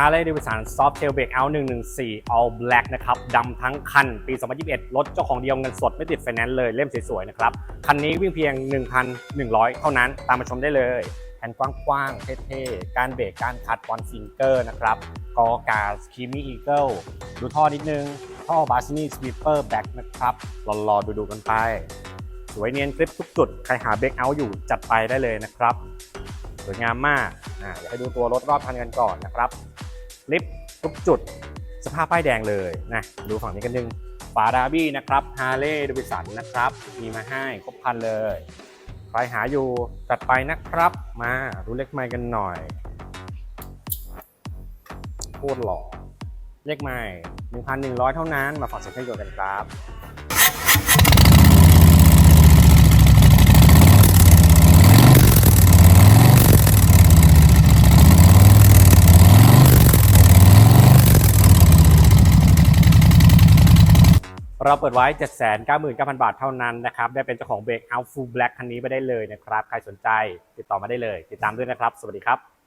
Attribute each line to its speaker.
Speaker 1: Harley Davidson Soft Tail Break Out 114 All Black นะครับดำทั้งคัน ปี 2021 รถเจ้าของเดียวเงินสดไม่ติดไฟแนนซ์เลยเล่มสวยๆนะครับ คันนี้วิ่งเพียง 1,100 เท่านั้นตามมาชมได้เลยแผ่นกว้างๆ เท่ๆ การเบรกการคัดวันฟิงเกอร์นะครับ กอกาสคีมี่อีเกิลดูท่อนิดนึง ท่อบาสนี่สวีปเปอร์แบ็กนะครับรอๆ ดูๆ กันไป สวยเนียนคลิปทุกจุด ใครหาเบรกเอาอยู่จัดไปได้เลยนะครับ สวยงามมากอ่าเดี๋ยวให้ดูตัวรถรอบคันกันก่อนนะครับ ลิฟต์ทุกจุด สภาพป้ายแดงเลยนะดูฝั่งนี้กันนึงฝาดาบี้นะครับฮาร์เลย์ดวิสันนะครับ มีมาให้ครบพันเลยใครหาอยู่จัดไปนะครับ มาดูเลขไม้กันหน่อยโคตรหล่อเลขไมล์1,100เท่านั้นมาฝากเสียงให้โยนกันครับ เราเปิดไว้ 799,000 บาทเท่านั้นนะครับ ได้เป็นเจ้าของเบรกเอาฟู l แบล็กคันนี้ไปได้เลยนะครับ ใครสนใจติดต่อมาได้เลย ติดตามด้วยนะครับ สวัสดีครับ